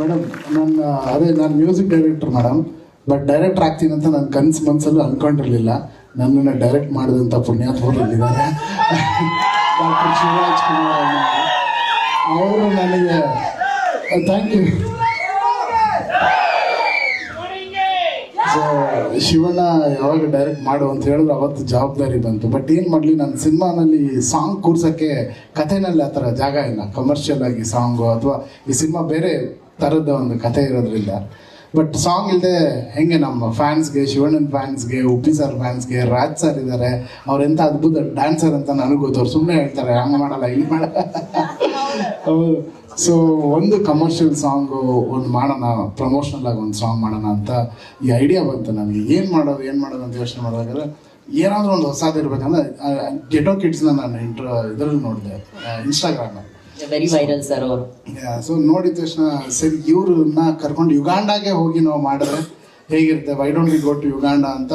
Madam, ನನ್ನ, ಅದೇ ನಾನು music director madam but director ಆಗ್ತೀನಿ ಅಂತ ನನ್ನ ಕನ್ಸು ಮನಸ್ಸಲ್ಲೂ ಅಂದ್ಕೊಂಡಿರಲಿಲ್ಲ ನನ್ನನ್ನು ಡೈರೆಕ್ಟ್ ಮಾಡಿದಂಥ ಪುಣ್ಯ ಇಲ್ಲಿದ್ದಾರೆ ಡಾಕ್ಟರ್ ಶಿವರಾಜ್ ಕುಮಾರ್ ಅವರು. ನನಗೆ ಥ್ಯಾಂಕ್ ಯು ಸೊ ಶಿವಣ್ಣ ಯಾವಾಗ ಡೈರೆಕ್ಟ್ ಮಾಡು ಅಂತ ಹೇಳಿದ್ರೆ, ಅವತ್ತು ಜವಾಬ್ದಾರಿ ಬಂತು. ಬಟ್ ಏನು ಮಾಡಲಿ ನನ್ನ ಸಿನಿಮಾನಲ್ಲಿ ಸಾಂಗ್ ಕೂರ್ಸೋಕ್ಕೆ ಕಥೆನಲ್ಲಿ ಆ ಥರ ಜಾಗ ಇಲ್ಲ. ಕಮರ್ಷಿಯಲ್ ಆಗಿ ಸಾಂಗು ಅಥವಾ ಈ ಸಿನಿಮಾ ಬೇರೆ ಥರದ ಒಂದು ಕಥೆ ಇರೋದ್ರಿಂದ. ಬಟ್ ಸಾಂಗ್ ಇಲ್ಲದೆ ಹೆಂಗೆ ನಮ್ಮ ಫ್ಯಾನ್ಸ್ಗೆ ಶಿವಣ್ಣನ ಫ್ಯಾನ್ಸ್ಗೆ ಉಪ್ಪಿ ಸರ್ ಫ್ಯಾನ್ಸ್ಗೆ ರಾಜ್ ಸರ್ ಇದ್ದಾರೆ ಅವ್ರೆಂಥ ಅದ್ಭುತ ಡ್ಯಾನ್ಸರ್ ಅಂತ ನನಗೆ ಗೊತ್ತು. ಅವ್ರು ಸುಮ್ಮನೆ ಹೇಳ್ತಾರೆ, ಹಂಗೆ ಮಾಡಲ್ಲ ಇಲ್ಲಿ ಮಾಡಲ್ಲ ಹೌದು. ಸೊ ಒಂದು ಕಮರ್ಷಿಯಲ್ ಸಾಂಗು ಒಂದು ಮಾಡೋಣ ಪ್ರಮೋಷನಲ್ ಆಗಿ ಒಂದು ಸಾಂಗ್ ಮಾಡೋಣ ಅಂತ ಈ ಐಡಿಯಾ ಬಂತು ನನಗೆ. ಏನು ಮಾಡೋದು ಏನು ಮಾಡೋದು ಅಂತ ಯೋಚನೆ ಮಾಡಿದಾಗ ಏನಾದರೂ ಒಂದು ಹೊಸದಿರ್ಬೇಕಂದ್ರೆ ಗೆಟೋ ಕಿಡ್ಸ್ನ ನಾನು ಇಂಟ್ರ ಇದರಲ್ಲಿ ನೋಡಿದೆ ಇನ್ಸ್ಟಾಗ್ರಾಮಲ್ಲಿ ವೆರಿ ವೈರಲ್ ಸರ್ ಸೊ ನೋಡಿದ ತಕ್ಷಣ, ಸರಿ ಇವ್ರನ್ನ ಕರ್ಕೊಂಡು ಯುಗಾಂಡಾಗೆ ಹೋಗಿ ನಾವು ಮಾಡಿದ್ರೆ ಹೇಗಿರುತ್ತೆ why don't we go to Uganda ಅಂತ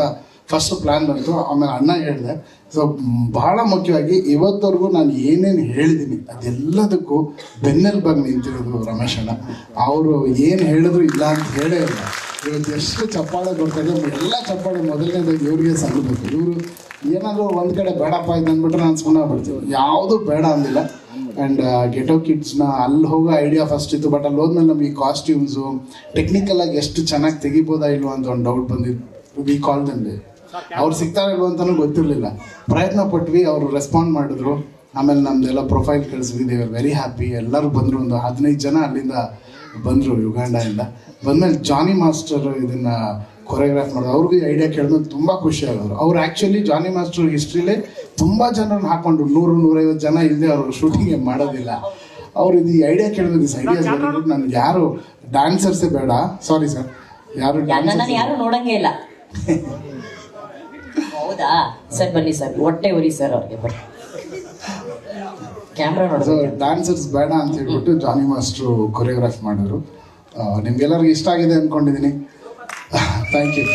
ಫಸ್ಟ್ ಪ್ಲಾನ್ ಬಂತು, ಆಮೇಲೆ ಅಣ್ಣ ಹೇಳಿದೆ ಸೊ ಬಹಳ ಮುಖ್ಯವಾಗಿ ಇವತ್ತವರೆಗೂ ನಾನು ಏನೇನು ಹೇಳಿದ್ದೀನಿ, ಅದೆಲ್ಲದಕ್ಕೂ ಬೆನ್ನೆಲುಬಾಗಿ ನಿಂತಿರೋದು ರಮೇಶ್ ಅಣ್ಣ. ಅವರು ಏನು ಹೇಳಿದ್ರು ಇಲ್ಲ ಅಂತ ಹೇಳೇ ಇಲ್ಲ. ಇವತ್ತು ಎಷ್ಟು ಚಪ್ಪಾಳೆ ಕೊಡ್ತಾರೆ ಎಲ್ಲ ಚಪ್ಪಾಳೆ ಮೊದಲನೇದಾಗಿ ಇವ್ರಿಗೆ ಸಲ್ಲಬೇಕು ಇವರು ಏನಾದರೂ ಒಂದು ಕಡೆ ಬೇಡಪ್ಪ ಇದು ಅಂದ್ಬಿಟ್ರೆ ನಾನು ಸುಮ್ಮನೆ ಬಿಡ್ತೀವಿ ಯಾವುದು ಬೇಡ ಅಂದಿಲ್ಲ. ಆ್ಯಂಡ್ ಗೆಟೋ ಕಿಡ್ಸ್ನ ಅಲ್ಲಿ ಹೋಗೋ ಐಡಿಯಾ ಫಸ್ಟ್ ಇತ್ತು ಬಟ್ ಅಲ್ಲಿ ಹೋದ್ಮೇಲೆ ನಮಗೆ ಕಾಸ್ಟ್ಯೂಮ್ಸು ಟೆಕ್ನಿಕಲ್ ಆಗಿ ಎಷ್ಟು ಚೆನ್ನಾಗಿ ತೆಗಿಬೋದಾ ಇಲ್ವಾ ಅಂತ ಒಂದು ಡೌಟ್ ಬಂದಿತ್ತು ವಿ ಕಾಲ್ ದಲ್ಲಿ ಅವ್ರು ಸಿಗ್ತಾರೆ ಇಲ್ವ ಅಂತಲೂ ಗೊತ್ತಿರಲಿಲ್ಲ. ಪ್ರಯತ್ನ ಪಟ್ವಿ, ಅವರು ರೆಸ್ಪಾಂಡ್ ಮಾಡಿದ್ರು. ಆಮೇಲೆ ನಮ್ದೆಲ್ಲ ಪ್ರೊಫೈಲ್ ಕಳಿಸಿದ್ವಿ. ವೆರಿ ಹ್ಯಾಪಿ ಎಲ್ಲರೂ ಬಂದರು. ಒಂದು ಹದಿನೈದು ಜನ ಅಲ್ಲಿಂದ ಬಂದರು ಯುಗಾಂಡದಿಂದ. ಬಂದಮೇಲೆ ಜಾನಿ ಮಾಸ್ಟರ್ ಇದನ್ನು ಕೊರಿಯೋಗ್ರಾಫ್ ಮಾಡಿದ್ರು. ಅವ್ರಿಗೂ ಐಡಿಯಾ ಕೇಳಿದ್ರು ತುಂಬ ಖುಷಿ ಆಗೋರು. ಅವ್ರು ಆ್ಯಕ್ಚುಲಿ ಜಾನಿ ಮಾಸ್ಟರ್ ಹಿಸ್ಟ್ರಿಲೇ ತುಂಬ ಜನರನ್ನು ಹಾಕೊಂಡು ನೂರು ನೂರೈವತ್ತು ಜನ ಇಲ್ಲದೆ ಅವರು ಶೂಟಿಂಗ್ ಮಾಡೋದಿಲ್ಲ. ಅವ್ರು ಇದು ಐಡಿಯಾ ಕೇಳಿದ್ರು ದಿಸ್ ಐಡಿಯಾ ನನ್ಗೆ ಯಾರು ಡ್ಯಾನ್ಸರ್ಸೇ ಬೇಡ. ಸಾರಿ ಸರ್ ಯಾರು ಡ್ಯಾನ್ಸರ್ ಯಾರು ನೋಡಂಗೇ ಇಲ್ಲ. ಹೌದಾ? ಸರ್ ಬನ್ನಿ ಸರ್ ಹೊಟ್ಟೆ ಉರಿ ಸರ್ ಅವ್ರಿಗೆ ಬನ್ನಿ. ಕ್ಯಾಮ್ರಾ ನೋಡಿ ಡ್ಯಾನ್ಸರ್ಸ್ ಬೇಡ ಅಂತ ಹೇಳ್ಬಿಟ್ಟು ಜಾನಿ ಮಾಸ್ಟರ್ ಕೊರಿಯೋಗ್ರಾಫ್ ಮಾಡಿದ್ರು. ನಿಮ್ಗೆಲ್ಲರಿಗೂ ಇಷ್ಟ ಆಗಿದೆ ಅಂದ್ಕೊಂಡಿದ್ದೀನಿ ಥ್ಯಾಂಕ್ ಯು